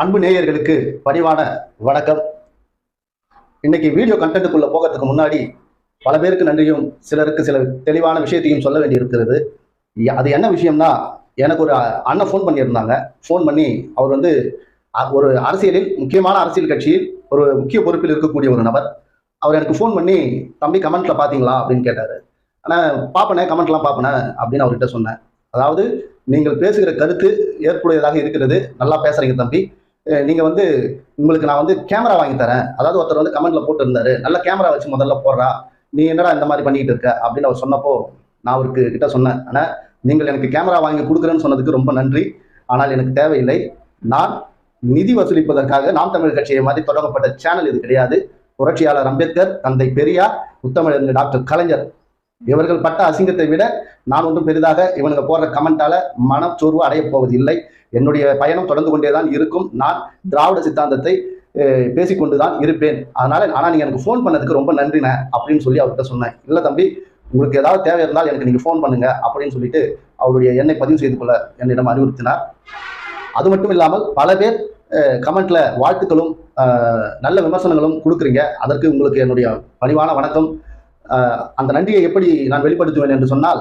அன்பு நேயர்களுக்கு பணிவான வணக்கம். இன்னைக்கு வீடியோ கண்டென்ட்டுக்குள்ள போகிறதுக்கு முன்னாடி பல பேருக்கு நன்றியும் சிலருக்கு சில தெளிவான விஷயத்தையும் சொல்ல வேண்டி இருக்கிறது அது என்ன விஷயம்னா எனக்கு ஒரு அண்ணன் ஃபோன் பண்ணியிருந்தாங்க. ஃபோன் பண்ணி அவர் வந்து ஒரு அரசியலில் முக்கியமான அரசியல் கட்சியில் ஒரு முக்கிய பொறுப்பில் இருக்கக்கூடிய ஒரு நபர். அவர் எனக்கு ஃபோன் பண்ணி தம்பி கமெண்ட்ல பாத்தீங்களா? அப்படின்னு கேட்டாரு. ஆனால் பார்ப்பனே கமெண்ட்லாம் பார்ப்பனே அப்படின்னு அவர்கிட்ட சொன்னேன். அதாவது நீங்கள் பேசுகிற கருத்து ஏற்புடையதாக இருக்கிறது. நல்லா பேசுறீங்க தம்பி. நீங்கள் வந்து உங்களுக்கு நான் வந்து கேமரா வாங்கி தரேன். அதாவது ஒருத்தர் வந்து கமெண்ட்ல போட்டிருந்தாரு. நல்ல கேமரா வச்சு முதல்ல போடுறா. நீ என்னடா இந்த மாதிரி பண்ணிக்கிட்டு இருக்க? அப்படின்னு அவர் சொன்னப்போ நான் அவருக்கு கிட்ட சொன்னேன். ஆனால் நீங்கள் எனக்கு கேமரா வாங்கி கொடுக்குறேன்னு சொன்னதுக்கு ரொம்ப நன்றி. ஆனால் எனக்கு தேவையில்லை. நான் நிதி வசூலிப்பதற்காக நாம் தமிழ் கட்சியை மாதிரி தொடங்கப்பட்ட சேனல் இது கிடையாது. புரட்சியாளர் அம்பேத்கர் தந்தை பெரியார் முத்தமிழர் டாக்டர் கலைஞர். இவர்கள் பட்ட அசிங்கத்தை விட நான் ஒன்றும் பெரிதாக இவனுங்க போடுற கமெண்டால மனச்சோர்வு அடையப் போவது இல்லை என்னுடைய பயணம் தொடர்ந்து கொண்டே தான் இருக்கும். நான் திராவிட சித்தாந்தத்தை பேசிக்கொண்டு பேசிக்கொண்டுதான் இருப்பேன். அதனால ஆனா நீங்க எனக்கு ஃபோன் பண்ணதுக்கு ரொம்ப நன்றிண்ணே அப்படின்னு சொல்லி அவர்கிட்ட சொன்னேன். இல்ல தம்பி உங்களுக்கு ஏதாவது தேவை இருந்தால் எனக்கு நீங்க ஃபோன் பண்ணுங்க அப்படின்னு சொல்லிட்டு அவருடைய எண்ணை பதிவு செய்து கொள்ள என்னிடம் அறிவுறுத்தினார். அது மட்டும் இல்லாமல் பல பேர் கமெண்ட்ல வாழ்த்துக்களும் நல்ல விமர்சனங்களும் கொடுக்குறீங்க. அதற்கு உங்களுக்கு என்னுடைய பணிவான வணக்கம். அந்த நன்றியை எப்படி நான் வெளிப்படுத்துவேன் என்று சொன்னால்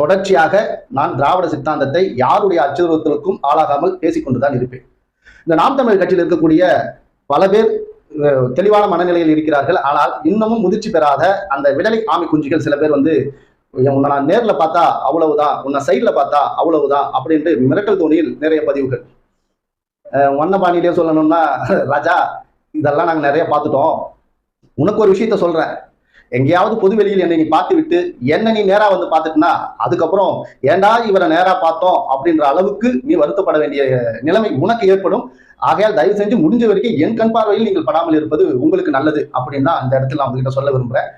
தொடர்ச்சியாக நான் திராவிட சித்தாந்தத்தை யாருடைய அச்சுறுத்தலுக்கும் ஆளாகாமல் பேசிக்கொண்டுதான் இருப்பேன். இந்த நாம் தமிழ் கட்சியில் இருக்கக்கூடிய பல பேர் தெளிவான மனநிலையில் இருக்கிறார்கள். ஆனால் இன்னமும் முதிர்ச்சி பெறாத அந்த விடலை ஆமை குஞ்சுகள் சில பேர் வந்து உன்னை நான் நேரில் பார்த்தா அவ்வளவுதான் உன்னை சைட்ல பார்த்தா அவ்வளவுதான் அப்படின்ட்டு மிரட்டல் தோணியில் நிறைய பதிவுகள். ஒன்ன வண்ணபாணியிலே சொல்லணும்னா ராஜா இதெல்லாம் நாங்கள் நிறைய பார்த்துட்டோம். உனக்கு ஒரு விஷயத்த சொல்றேன். எங்கேயாவது பொதுவெளியில் என்னை நீ பார்த்து விட்டு என்ன நீ நேராக வந்து பார்த்துட்டுனா அதுக்கப்புறம் ஏண்டா இவரை நேராக பார்த்தோம் அப்படின்ற அளவுக்கு நீ வருத்தப்பட வேண்டிய நிலைமை உனக்கு ஏற்படும். ஆகையால் தயவு செஞ்சு முடிஞ்ச வரைக்கும் என் கண் பார்வையில் நீங்கள் படாமல் இருப்பது உங்களுக்கு நல்லது அப்படின்னு தான் அந்த இடத்துல நான் உங்ககிட்ட சொல்ல விரும்புகிறேன்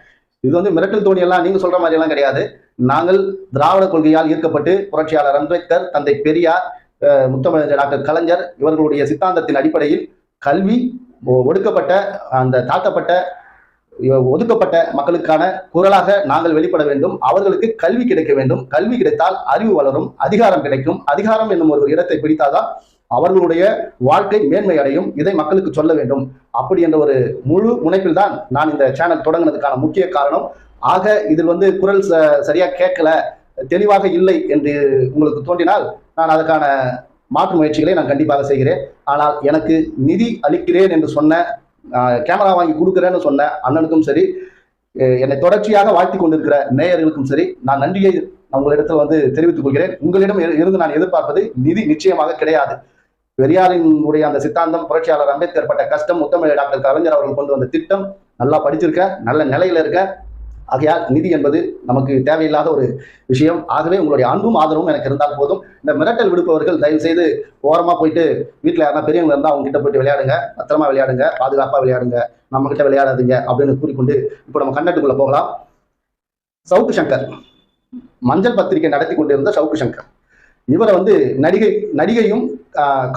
இது வந்து மிரட்டல் தோணி எல்லாம் நீங்க சொல்ற மாதிரி எல்லாம் கிடையாது. நாங்கள் திராவிட கொள்கையால் ஈர்க்கப்பட்டு புரட்சியாளர் அம்பேத்கர் தந்தை பெரியார் முத்தமிழர் டாக்டர் கலைஞர் இவர்களுடைய சித்தாந்தத்தின் அடிப்படையில் கல்வி ஒ- ஒடுக்கப்பட்ட அந்த தாக்கப்பட்ட ஒதுக்கப்பட்ட மக்களுக்கான குரலாக நாங்கள் வெளிப்பட வேண்டும். அவர்களுக்கு கல்வி கிடைக்க வேண்டும். கல்வி கிடைத்தால் அறிவு வளரும் அதிகாரம் கிடைக்கும். அதிகாரம் என்னும் ஒரு இடத்தை பிடித்தாதான் அவர்களுடைய வாழ்க்கை மேன்மை அடையும். இதை மக்களுக்கு சொல்ல வேண்டும். அப்படி என்ற ஒரு முழு முனைப்பில் தான் நான் இந்த சேனல் தொடங்கினதுக்கான முக்கிய காரணம். ஆக இதில் வந்து குரல் ச- சரியா கேட்கல தெளிவாக இல்லை என்று உங்களுக்கு தோன்றினால் நான் அதற்கான மாற்று முயற்சிகளை நான் கண்டிப்பாக செய்கிறேன். ஆனால் எனக்கு நிதி அளிக்கிறேன் என்று சொன்ன கேமரா வாங்கி கொடுக்குறேன்னு சொன்ன அண்ணனுக்கும் சரி என்னை தொடர்ச்சியாக வாழ்த்தி கொண்டிருக்கிற நேயர்களுக்கும் சரி நான் நன்றியை உங்களிடத்தில் வந்து தெரிவித்துக் கொள்கிறேன். உங்களிடம் இருந்து நான் எதிர்பார்ப்பது நிதி நிச்சயமாக கிடையாது. பெரியாரினுடைய அந்த சித்தாந்தம் புரட்சியாளர் அம்பேத்கர் பட்ட கஷ்டம் முத்தமிழ் டாக்டர் கலைஞர் அவர்கள் கொண்டு வந்த திட்டம் நல்லா படிச்சிருக்க நல்ல நிலையில இருக்க ஆகையால் நிதி என்பது நமக்கு தேவையில்லாத ஒரு விஷயம். ஆகவே உங்களுடைய அன்பும் ஆதரவும் எனக்கு இருந்தால் போதும். இந்த மிரட்டல் விடுப்பவர்கள் தயவு செய்து ஓரமாக போயிட்டு வீட்டில் யாரா பெரியவங்க இருந்தால் அவங்க கிட்ட போயிட்டு விளையாடுங்க. பத்திரமா விளையாடுங்க. பாதுகாப்பாக விளையாடுங்க. நம்ம கிட்ட விளையாடாதீங்க அப்படின்னு கூறிக்கொண்டு இப்போ நம்ம கண்டென்ட்டுக்குள்ள போகலாம். சவுக்கு சங்கர். மஞ்சள் பத்திரிகை நடத்தி கொண்டிருந்த சவுக்கு சங்கர். இவரை வந்து நடிகை நடிகையும்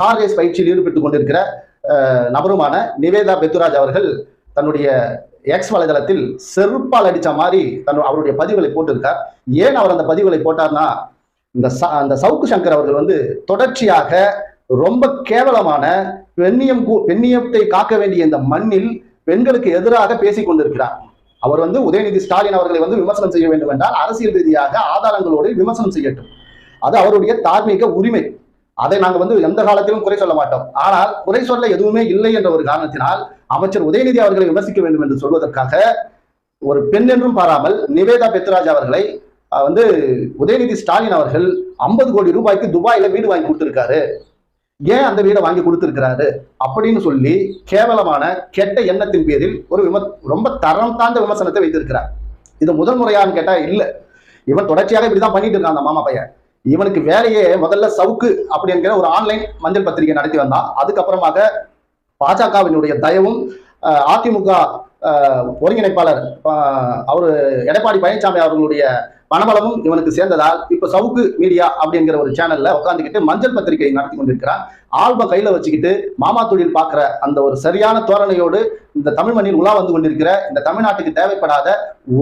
கார் ரேஸ் பயிற்சியில் ஈடுபட்டு கொண்டிருக்கிற நபருமான நிவேதா பெத்துராஜ் அவர்கள் தன்னுடைய எக்ஸ் வலைதளத்தில் செருப்பால் அடித்த மாதிரி தன் அவருடைய பதிவுகளை போட்டிருக்கார். ஏன் அவர் அந்த பதிவுகளை போட்டார்னா இந்த ச- அந்த சவுக்கு சங்கர் அவர்கள் வந்து தொடர்ச்சியாக ரொம்ப கேவலமான பெண்ணியம் கூ- பெண்ணியத்தை காக்க வேண்டிய இந்த மண்ணில் பெண்களுக்கு எதிராக பேசிக் கொண்டிருக்கிறார். அவர் வந்து உதயநிதி ஸ்டாலின் அவர்களை வந்து விமர்சனம் செய்ய வேண்டும் என்றால் அரசியல் ரீதியாக ஆதாரங்களோடு விமர்சனம் செய்யட்டும். அது அவருடைய தார்மீக உரிமை. அதை நாங்கள் வந்து எந்த காலத்திலும் குறை சொல்ல மாட்டோம். ஆனால் குறை சொல்ல எதுவுமே இல்லை என்ற ஒரு காரணத்தினால் அமைச்சர் உதயநிதி அவர்களை விமர்சிக்க வேண்டும் என்று சொல்வதற்காக ஒரு பெண் என்றும் பாராமல் நிவேதா பெத்ராஜ் அவர்களை வந்து உதயநிதி ஸ்டாலின் அவர்கள் ஐம்பது கோடி ரூபாய்க்கு துபாயில வீடு வாங்கி கொடுத்துருக்காரு. ஏன் அந்த வீடை வாங்கி கொடுத்துருக்கிறாரு அப்படின்னு சொல்லி கேவலமான கெட்ட எண்ணத்தின் பேரில் ஒரு விம ரொம்ப தரம் தாழ்ந்த விமர்சனத்தை வைத்திருக்கிறார். இது முதல் முறையான்னு கேட்டா இல்லை. இவன் தொடர்ச்சியாக இப்படிதான் பண்ணிட்டு இருக்கான் அந்த மாமா பையன். இவனுக்கு வேலையே முதல்ல சவுக்கு அப்படிங்கிற ஒரு ஆன்லைன் மஞ்சள் பத்திரிகை நடத்தி வந்தான். அதுக்கப்புறமாக பாஜகவினுடைய தயவும் அதிமுக ஒருங்கிணைப்பாளர் அவர் எடப்பாடி பழனிசாமி அவர்களுடைய பணபலமும் இவனுக்கு சேர்ந்ததால் இப்ப சவுக்கு மீடியா அப்படிங்கிற ஒரு சேனல்ல உட்காந்துக்கிட்டு மஞ்சள் பத்திரிகை நடத்தி கொண்டிருக்கிறான். ஆல்பம் கையில வச்சுக்கிட்டு மாமா தொழில் பார்க்கிற அந்த ஒரு சரியான தோரணையோடு இந்த தமிழ் மண்ணில் உலா வந்து கொண்டிருக்கிற இந்த தமிழ்நாட்டுக்கு தேவைப்படாத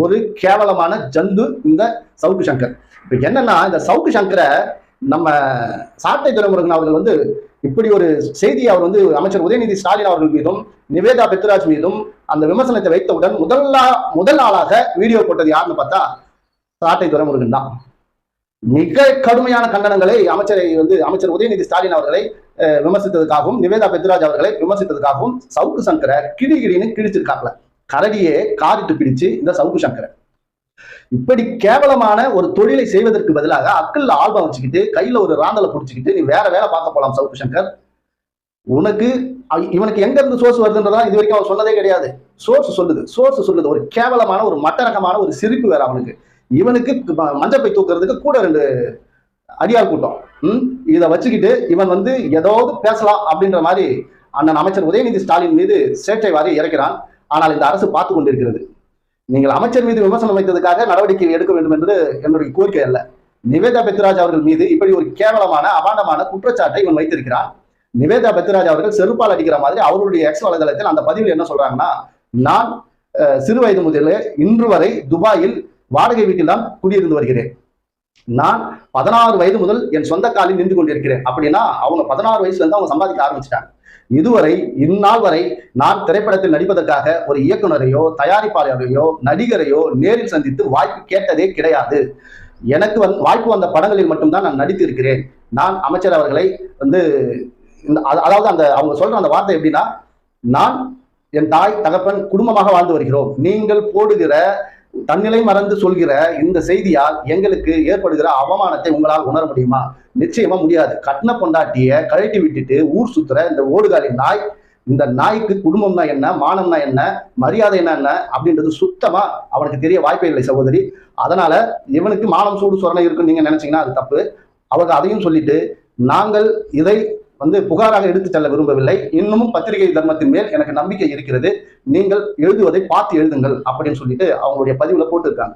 ஒரு கேவலமான ஜந்து இந்த சவுக்கு சங்கர். இப்ப என்னன்னா இந்த சவுக்கு சங்கரை நம்ம சாட்டை துறைமுருகன் அவர்கள் வந்து இப்படி ஒரு செய்தி அவர் வந்து அமைச்சர் உதயநிதி ஸ்டாலின் அவர்கள் மீதும் நிவேதா பெத்ராஜ் மீதும் அந்த விமர்சனத்தை வைத்தவுடன் முதல் முதல் நாளாக வீடியோ போட்டது யாருன்னு பார்த்தா சாட்டை துரைமுருகன் தான் மிக கடுமையான கண்டனங்களை அமைச்சரை வந்து அமைச்சர் உதயநிதி ஸ்டாலின் அவர்களை விமர்சித்ததுக்காகவும் நிவேதா பெத்ராஜ் அவர்களை விமர்சித்ததுக்காகவும் சவுக்கு சங்கரை கிடி கிடின்னு கிழிச்சிருக்காங்கள கரடியே காரிட்டு பிடிச்சு இந்த சவுக்கு சங்கரை. இப்படி கேவலமான ஒரு தொழிலை செய்வதற்கு பதிலாக அக்கல்ல ஆல்பம் வச்சுக்கிட்டு கையில ஒரு ராந்தலை பிடிச்சிக்கிட்டு நீ வேற வேலை பார்க்க போலாம் சவுக்கு சங்கர். உனக்கு இவனுக்கு எங்க இருந்து சோர்ஸ் வருதுன்றதா இது வரைக்கும் அவன் சொன்னதே கிடையாது. சோர்ஸ் சொல்லுது. சோர்ஸ் சொல்லுது. ஒரு கேவலமான ஒரு மட்டரகமான ஒரு சிரிப்பு வேற அவனுக்கு. இவனுக்கு மஞ்சப்பை தூக்குறதுக்கு கூட ரெண்டு அடியாள் கூட்டம். ம்? இதை வச்சுக்கிட்டு இவன் வந்து ஏதாவது பேசலாம் அப்படின்ற மாதிரி அண்ணன் அமைச்சர் உதயநிதி ஸ்டாலின் மீது சேட்டை வாரி இறக்கிறான். ஆனால் இந்த அரசு பார்த்து கொண்டிருக்கிறது. நீங்கள் அமைச்சர் மீது விமர்சனம் வைத்ததுக்காக நடவடிக்கை எடுக்க வேண்டும் என்று என்னுடைய கோரிக்கை அல்ல. நிவேதா பெத்ராஜ் அவர்கள் மீது இப்படி ஒரு கேவலமான அபாண்டமான குற்றச்சாட்டை இவன் வைத்திருக்கிறான். நிவேதா பெத்ராஜ் அவர்கள் செருப்பால் அடிக்கிற மாதிரி அவருடைய எக்ஸ் வலைதளத்தில் அந்த பதிவில் என்ன சொல்றாங்கன்னா நான் சிறு வயது முதலே இன்று வரை துபாயில் வாடகை வீட்டில் தான் குடியிருந்து வருகிறேன். நான் பதினாறு வயது முதல் என் சொந்த காலில் நின்று கொண்டிருக்கிறேன். அப்படின்னா அவங்க பதினாறு வயசுல இருந்து அவங்க சம்பாதிக்க ஆரம்பிச்சிட்டாங்க. இதுவரை இந்நாள் வரை நான் திரைப்படத்தில் நடிப்பதற்காக ஒரு இயக்குனரையோ தயாரிப்பாளரையோ நடிகரையோ நேரில் சந்தித்து வாய்ப்பு கேட்டதே கிடையாது. எனக்கு வந்து வாய்ப்பு வந்த படங்களில் மட்டும்தான் நான் நடித்திருக்கிறேன் நான் அமைச்சர் அவர்களை வந்து இந்த அதாவது அந்த அவங்க சொல்ற அந்த வார்த்தை எப்படின்னா நான் என் தாய் தகப்பன் குடும்பமாக வாழ்ந்து வருகிறோம். நீங்கள் போடுகிற தன்னிலை மறந்து சொல்கிற இந்த செய்தியால் எங்களுக்கு ஏற்படுகிற அவமானத்தை உங்களால் உணர முடியுமா? நிச்சயமா முடியாது. கட்டின பொண்டாட்டிய கழட்டி விட்டுட்டு ஊர் சுத்துற இந்த ஓடுகாலி நாய் இந்த நாய்க்கு குடும்பம்னா என்ன மானம்னா என்ன மரியாதைனா என்ன அப்படின்றது சுத்தமா அவனுக்கு தெரிய வாய்ப்பே இல்லை சகோதரி. அதனால இவனுக்கு மானம் சூடு சொரணை இருக்குன்னு நீங்க நினைச்சீங்கன்னா அது தப்பு. அவங்க அதையும் சொல்லிட்டு நாங்கள் இதை வந்து புகாராக எடுத்து செல்ல விரும்பவில்லை. இன்னமும் பத்திரிகை தர்மத்தின் மேல் எனக்கு நம்பிக்கை இருக்கிறது. நீங்கள் எழுதுவதை பார்த்து எழுதுங்கள் அப்படின்னு சொல்லிட்டு அவங்களுடைய பதிவுல போட்டிருக்காங்க.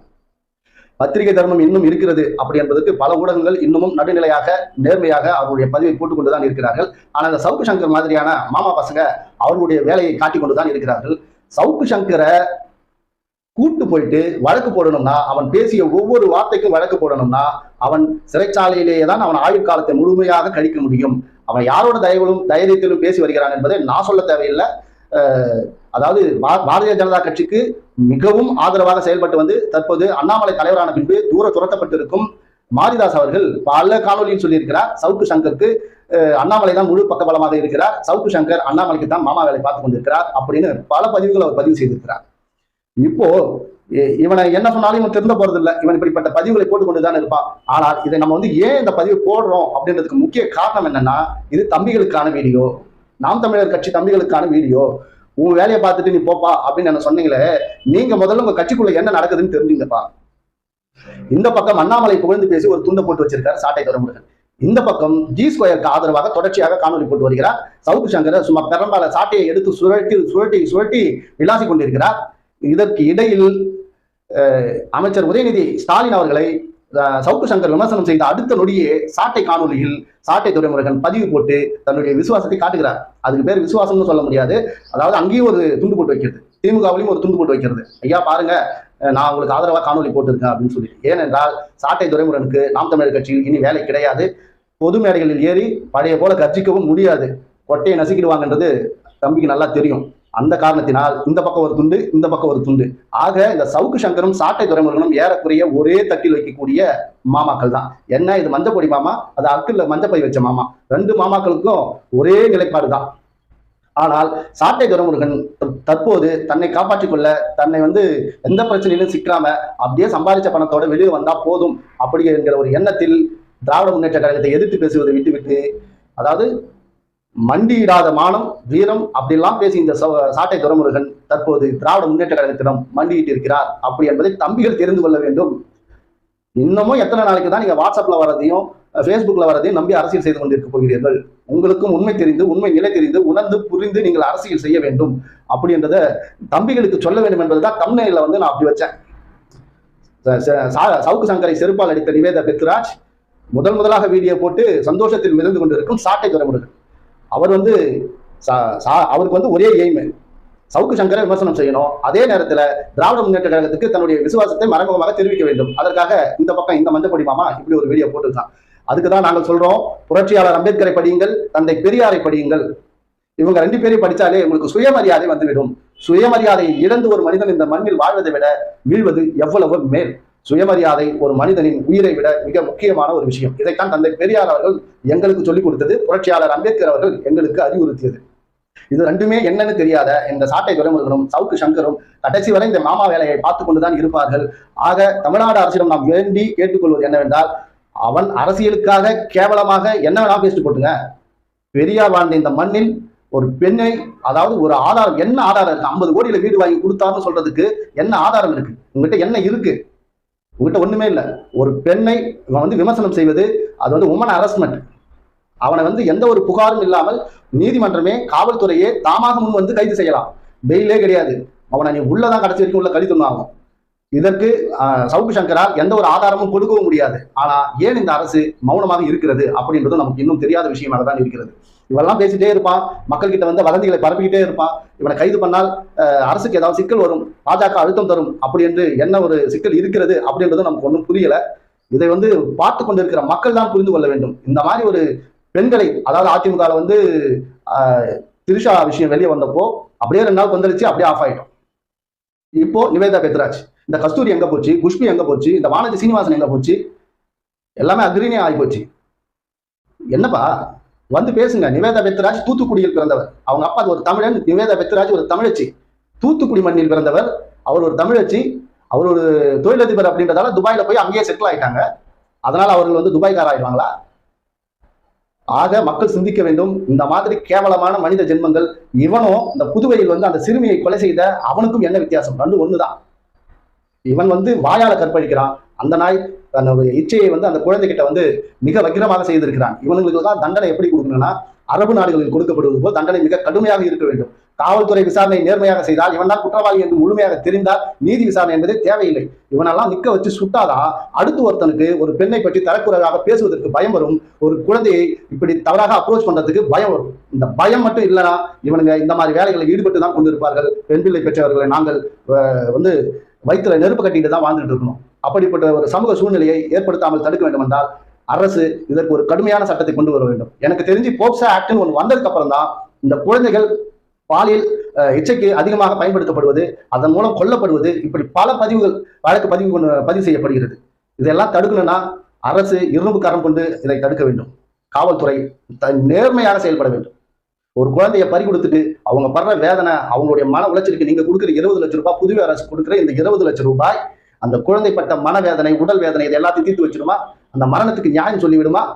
பத்திரிகை தர்மம் இன்னும் இருக்கிறது அப்படி என்பதற்கு பல ஊடகங்கள் இன்னமும் நடுநிலையாக நேர்மையாக அவருடைய பதிவை போட்டுக்கொண்டுதான் இருக்கிறார்கள். ஆனால் அந்த சவுக்கு சங்கர் மாதிரியான மாமா பசங்க அவர்களுடைய வேலையை காட்டிக்கொண்டுதான் இருக்கிறார்கள். சவுக்கு சங்கரை கூட்டு போயிட்டு வழக்கு போடணும்னா அவன் பேசிய ஒவ்வொரு வார்த்தைக்கும் வழக்கு போடணும்னா அவன் சிறைச்சாலையிலேயே தான் அவன் ஆயுள் காலத்தை முழுமையாக கழிக்க முடியும். அவன் யாரோட தயவிலும் தைரியத்திலும் பேசி வருகிறான் என்பதை நான் சொல்ல தேவையில்லை. அதாவது பாரதிய ஜனதா கட்சிக்கு மிகவும் ஆதரவாக செயல்பட்டு வந்து தற்போது அண்ணாமலை தலைவரான பின்பு தூர துரத்தப்பட்டிருக்கும் மாரிதாஸ் அவர்கள் பல காணொலியில் சொல்லியிருக்கிறார். சவுக்கு சங்கருக்கு அண்ணாமலை தான் முழு பக்கபலமாக இருக்கிறார். சவுக்கு சங்கர் அண்ணாமலைக்கு தான் மாமா வேலை பார்த்து கொண்டிருக்கிறார் அப்படின்னு பல பதிவுகள் அவர் பதிவு செய்திருக்கிறார். இப்போ இவனை என்ன சொன்னாலும் இவன் திருந்த போறது இல்லை இவன் இப்படிப்பட்ட பதிவுகளை போட்டுக்கொண்டு தான் இருப்பான். ஆனால் இதை நம்ம வந்து ஏன் இந்த பதிவு போடுறோம் அப்படின்றதுக்கு முக்கிய காரணம் என்னன்னா இது தம்பிகளுக்கான வீடியோ. நாம் தமிழர் கட்சி தம்பிகளுக்கான வீடியோ. உன் வேலையை பார்த்துட்டு நீ போப்பா அப்படின்னு என்ன சொன்னீங்களே நீங்க முதல்ல உங்க கட்சிக்குள்ள என்ன நடக்குதுன்னு தெரிஞ்சுங்கப்பா. இந்த பக்கம் அண்ணாமலை புகழ்ந்து பேசி ஒரு துண்டை போட்டு வச்சிருக்காரு சாட்டை துறைமுருகன். இந்த பக்கம் ஜி ஸ்கொயருக்கு ஆதரவாக தொடர்ச்சியாக காணொலி போட்டு வருகிறார். சவுக்கு சங்கர சும்மா பெரம்பால சாட்டையை எடுத்து சுழட்டி சுழட்டி சுழட்டி விளாசி கொண்டிருக்கிறார். இதற்கு இடையில் அஹ், அமைச்சர் உதயநிதி ஸ்டாலின் அவர்களை சவுக்கு சங்கர் விமர்சனம் செய்த அடுத்த நொடியே சாட்டை காணொலியில் சாட்டை துறைமுருகன் பதிவு போட்டு தன்னுடைய விசுவாசத்தை காட்டுகிறார். அதுக்கு பேர் விசுவாசம்னு சொல்ல முடியாது. அதாவது அங்கேயும் ஒரு துண்டு போட்டு வைக்கிறது. திமுகவிலையும் ஒரு துண்டு போட்டு வைக்கிறது. ஐயா பாருங்க. நான் உங்களுக்கு ஆதரவாக காணொலி போட்டிருக்கேன் அப்படின்னு சொல்லி. ஏனென்றால் சாட்டை துறைமுருகனுக்கு நாம் தமிழர் கட்சியில் இனி வேலை கிடையாது. பொது மேடைகளில் ஏறி பழைய போல கர்ஜிக்கவும் முடியாது. கொட்டையை நசுக்கிடுவாங்கன்றது தம்பிக்கு நல்லா தெரியும். அந்த காரணத்தினால் இந்த பக்கம் ஒரு துண்டு இந்த பக்கம் ஒரு துண்டு. ஆக இந்த சவுக்கு சங்கரும் சாட்டை துறைமுருகனும் ஏறக்குறைய ஒரே தட்டில் வைக்கக்கூடிய மாமாக்கள் தான். என்ன? இது மஞ்சப்பொடி மாமா அது அக்கில் மஞ்சப்பை வச்ச மாமா. ரெண்டு மாமாக்களுக்கும் ஒரே நிலைப்பாடு தான். ஆனால் சாட்டை துறைமுருகன் தற்போது தன்னை காப்பாற்றிக் கொள்ள தன்னை வந்து எந்த பிரச்சனையிலும் சிக்காம அப்படியே சம்பாதிச்ச பணத்தோட வெளியே வந்தா போதும் அப்படிங்கிற ஒரு எண்ணத்தில் திராவிட முன்னேற்ற கழகத்தை எதிர்த்து பேசுவதை விட்டுவிட்டு அதாவது மண்டியிடாத மானம் வீரம் அப்படிலாம் பேசி இந்த சாட்டை துறைமுருகன் தற்போது திராவிட முன்னேற்ற கழகத்திடம் மண்டியிட்டு இருக்கிறார் அப்படி என்பதை தம்பிகள் தெரிந்து கொள்ள வேண்டும். இன்னமும் எத்தனை நாளைக்கு தான் நீங்க வாட்ஸ்அப்ல வரதையும் ஃபேஸ்புக்கில் வரதையும் நம்பி அரசியல் செய்து கொண்டிருக்க போகிறீர்கள்? உங்களுக்கும் உண்மை தெரிந்து உண்மை நிலை தெரிந்து உணர்ந்து புரிந்து நீங்கள் அரசியல் செய்ய வேண்டும். அப்படின்றத தம்பிகளுக்கு சொல்ல வேண்டும் என்பதுதான் தமிழ்நில வந்து நான் அப்படி வச்சேன். சவுக்கு சங்கரை செருப்பால் அடித்த நிவேதா பெத்ராஜ் முதல் முதலாக வீடியோ போட்டு சந்தோஷத்தில் மிதந்து கொண்டிருக்கும் சாட்டை துறைமுருகன். அவர் வந்து சா- சா- அவருக்கு வந்து ஒரே எய்மு சவுக்கு சங்கரை விமர்சனம் செய்யணும். அதே நேரத்தில் திராவிட முன்னேற்ற கழகத்துக்கு தன்னுடைய விசுவாசத்தை மறைமுகமாக தெரிவிக்க வேண்டும். அதற்காக இந்த பக்கம் இந்த மஞ்சப்பொடி மாமா இப்படி ஒரு வீடியோ போட்டுருக்கான். அதுக்கு தான் நாங்கள் சொல்றோம் புரட்சியாளர் அம்பேத்கரை படியுங்கள் தந்தை பெரியாரை படியுங்கள். இவங்க ரெண்டு பேரையும் படித்தாலே உங்களுக்கு சுயமரியாதை வந்துவிடும். சுயமரியாதையை இழந்து ஒரு மனிதன் இந்த மண்ணில் வாழ்வதை விட வீழ்வது எவ்வளவு மேல். சுயமரியாதை ஒரு மனிதனின் உயிரை விட மிக முக்கியமான ஒரு விஷயம். இதைத்தான் தந்தை பெரியார் அவர்கள் எங்களுக்கு சொல்லிக் கொடுத்தது. புரட்சியாளர் அம்பேத்கர் அவர்கள் எங்களுக்கு அறிவுறுத்தியது. இது ரெண்டுமே என்னன்னு தெரியாத இந்த சாட்டை துறைமுருகனும் சவுக்கு சங்கரும் கடைசி வரை இந்த மாமா வேலையை பார்த்து கொண்டுதான் இருப்பார்கள். ஆக தமிழ்நாடு அரசிடம் நாம் வேண்டி கேட்டுக்கொள்வது என்னவென்றால் அவன் அரசியலுக்காக கேவலமாக என்ன வேணா பேசிட்டு போட்டுங்க. பெரியார் வாழ்ந்த இந்த மண்ணில் ஒரு பெண்ணை அதாவது ஒரு ஆதாரம் என்ன ஆதாரம் இருக்கு? ஐம்பது கோடியில வீடு வாங்கி கொடுத்தாருன்னு சொல்றதுக்கு என்ன ஆதாரம் இருக்கு? உங்ககிட்ட என்ன இருக்கு? உங்ககிட்ட ஒண்ணுமே இல்லை. ஒரு பெண்ணை இவன் வந்து விமர்சனம் செய்வது அது வந்து உமன் அரஸ்மெண்ட் அவனை வந்து எந்த ஒரு புகாரும் இல்லாமல் நீதிமன்றமே காவல்துறையே தாமாக முன் வந்து கைது செய்யலாம். பெயிலே கிடையாது. அவனை நீ உள்ளதான் கடைசி வரைக்கும் உள்ள கழித்துணும் ஆகும். இதற்கு சவுக்கு சங்கரால் எந்த ஒரு ஆதாரமும் கொடுக்கவும் முடியாது. ஆனா ஏன் இந்த அரசு மௌனமாக இருக்கிறது அப்படின்றது நமக்கு இன்னும் தெரியாத விஷயமாக தான் இருக்கிறது. இவெல்லாம் பேசிட்டே இருப்பான் மக்கள்கிட்ட வந்து வதந்திகளை பரப்பிக்கிட்டே இருப்பான். இவனை கைது பண்ணால் அரசுக்கு ஏதாவது சிக்கல் வரும் பாஜக அழுத்தம் தரும் அப்படி என்று என்ன ஒரு சிக்கல் இருக்கிறது அப்படின்றது நமக்கு ஒன்றும் புரியல. இதை வந்து பார்த்து கொண்டிருக்கிற மக்கள் தான் புரிந்து கொள்ள வேண்டும். இந்த மாதிரி ஒரு பெண்களை அதாவது அதிமுக வந்து திரிஷா விஷயம் வெளியே வந்தப்போ அப்படியே ரெண்டு நாள் கொந்தளிச்சு அப்படியே ஆஃப் ஆயிட்டோம். இப்போ நிவேதா பெத்ராஜ். இந்த கஸ்தூரி எங்க போச்சு? குஷ்பி எங்க போச்சு? இந்த வானதி சீனிவாசன் எங்க போச்சு? எல்லாமே அக்ரினே ஆகி போச்சு. என்னப்பா? வந்து பேசுங்க. நிவேதா பெத்ராஜ் தூத்துக்குடியில் பிறந்தவர். அவங்க அப்பா ஒரு தமிழன் நிவேதா பெத்ராஜ் ஒரு தமிழச்சி. தூத்துக்குடி மண்ணில் பிறந்தவர். அவர் ஒரு தமிழச்சி. அவர் ஒரு தொழிலதிபர் அப்படின்றதால துபாயில போய் அங்கேயே செட்டில் ஆயிட்டாங்க. அதனால அவர்கள் வந்து துபாய்க்கார ஆயிடுவாங்களா? ஆக மக்கள் சிந்திக்க வேண்டும். இந்த மாதிரி கேவலமான மனித ஜென்மங்கள் இவனும் இந்த புதுவையில் வந்து அந்த சிறுமியை கொலை செய்த அவனுக்கும் என்ன வித்தியாசம்? ரெண்டு ஒண்ணுதான். இவன் வந்து வாயால கற்பழிக்கிறான். அந்த நாய் தன்னுடைய இச்சையை வந்து அந்த குழந்தைகிட்ட வந்து மிக வக்கிரமாக செய்திருக்கிறான். இவனுங்களுக்கு தான் தண்டனை எப்படி கொடுக்கணும்னா அரபு நாடுகளில் கொடுக்கப்படுவது போல் தண்டனை மிக கடுமையாக இருக்க வேண்டும். காவல்துறை விசாரணை நேர்மையாக செய்தால் இவன் தான் குற்றவாளி என்று முழுமையாக தெரிந்தால் நீதி விசாரணை என்பதே தேவையில்லை. இவனெல்லாம் நிக்க வச்சு சுட்டாதா? அடுத்து ஒருத்தனுக்கு ஒரு பெண்ணை பற்றி தரக்குறைவாக பேசுவதற்கு பயம் வரும். ஒரு குழந்தையை இப்படி தவறாக அப்ரோச் பண்றதுக்கு பயம் வரும். இந்த பயம் மட்டும் இல்லைனா இவனுங்க இந்த மாதிரி வேலைகளில் ஈடுபட்டு தான் கொண்டிருப்பார்கள். பெண் பிள்ளை பெற்றவர்களை நாங்கள் வந்து வயிற்றுல நெருப்பு கட்டிட்டு தான் வாழ்ந்துட்டு இருக்கணும். அப்படிப்பட்ட ஒரு சமூக சூழ்நிலையை ஏற்படுத்தாமல் தடுக்க வேண்டும் என்றால் அரசு இதற்கு ஒரு கடுமையான சட்டத்தை கொண்டு வர வேண்டும். எனக்கு தெரிஞ்சு போக்சா ஆக்ட்னு ஒன்று வந்ததுக்கு அப்புறம் தான் இந்த குழந்தைகள் பாலியல் எச்சைக்கு இச்சைக்கு அதிகமாக பயன்படுத்தப்படுவது அதன் மூலம் கொல்லப்படுவது இப்படி பல பதிவுகள் வழக்கு பதிவு கொண்டு- பதிவு செய்யப்படுகிறது. இதெல்லாம் தடுக்கணும்னா அரசு இரும்பு கரம் கொண்டு இதை தடுக்க வேண்டும். காவல்துறை நேர்மையாக செயல்பட வேண்டும். ஒரு குழந்தைய பறி கொடுத்துட்டு அவங்க படுற வேதனை அவங்களுடைய மன உளைச்சலுக்கு நீங்க கொடுக்குற இருபது லட்சம் ரூபாய் புதுவை அரசு கொடுக்குற இந்த இருபது லட்சம் ரூபாய் அந்த குழந்தை பட்ட மனவேதனை உடல் வேதனை இது எல்லாத்தையும் தீர்த்து வச்சிடுமா? அந்த மரணத்துக்கு நியாயம் சொல்லிவிடுமா?